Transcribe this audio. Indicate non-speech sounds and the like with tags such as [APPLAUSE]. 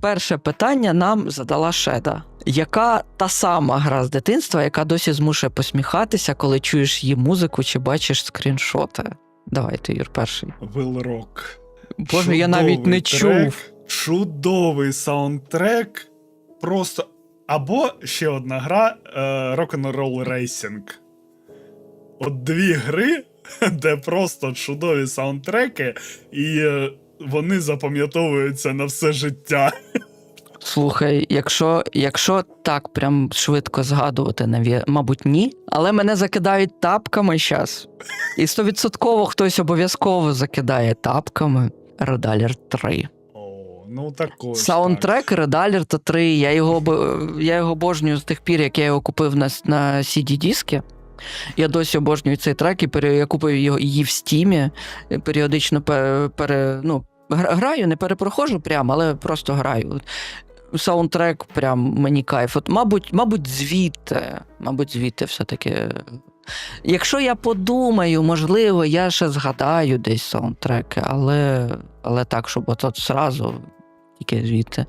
Перше питання нам задала Шеда. Яка та сама гра з дитинства, яка досі змушує посміхатися, коли чуєш її музику чи бачиш скріншоти? Давайте, Юр, перший. Will Rock. Боже, я навіть не Чудовий чув. Чудовий саундтрек. Просто. Або ще одна гра е, Rock'n'Roll Racing. От дві гри, [LAUGHS] де просто чудові саундтреки, і е, вони запам'ятовуються на все життя. Слухай, якщо, якщо так прям швидко згадувати, наві... мабуть, ні. Але мене закидають тапками зараз. І стовідсотково хтось обов'язково закидає тапками Alert 3. Ну також. Саундтрек Red Alert 3. Я його, я його обожнюю з тих пір, як я його купив на, на CD-диски. Я досі обожнюю цей трек, і я купив його її в стімі. Періодично пере, ну, граю, не перепроходжу прямо, але просто граю. Саундтрек прям мені кайф. От, мабуть, мабуть, звідти. Мабуть, звідти все-таки. Якщо я подумаю, можливо, я ще згадаю десь саундтреки, але, але так, щоб от, от тільки звідти.